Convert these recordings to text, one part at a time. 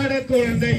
ஆட குழந்தை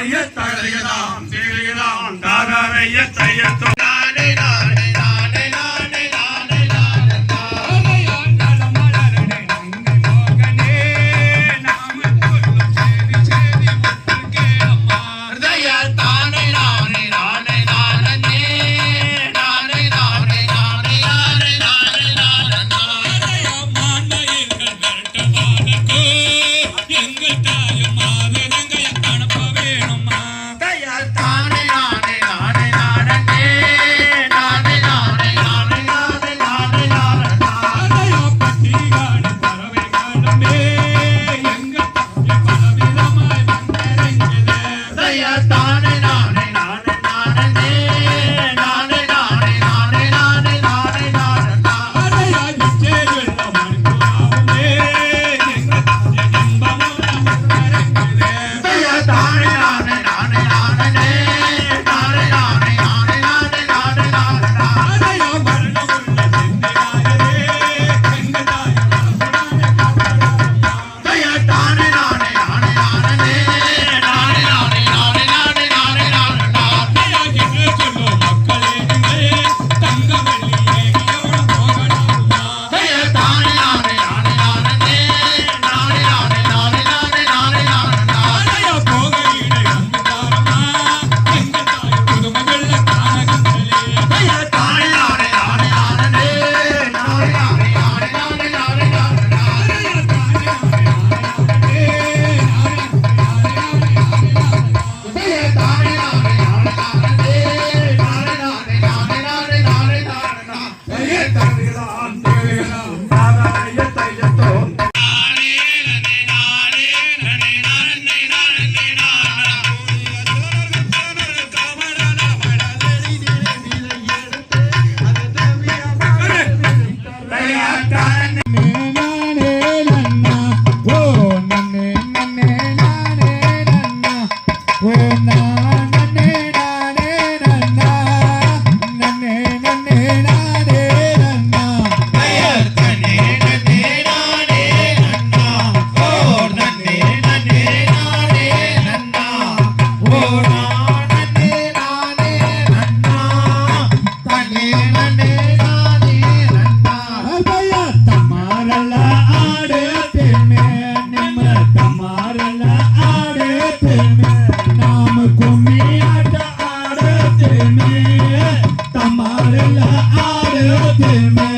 தாராரைய தழையதாம் திரியதாம் தாராரைய கருகிறான் ஆடுமே தம்மாடெல்லாம் ஆடுமே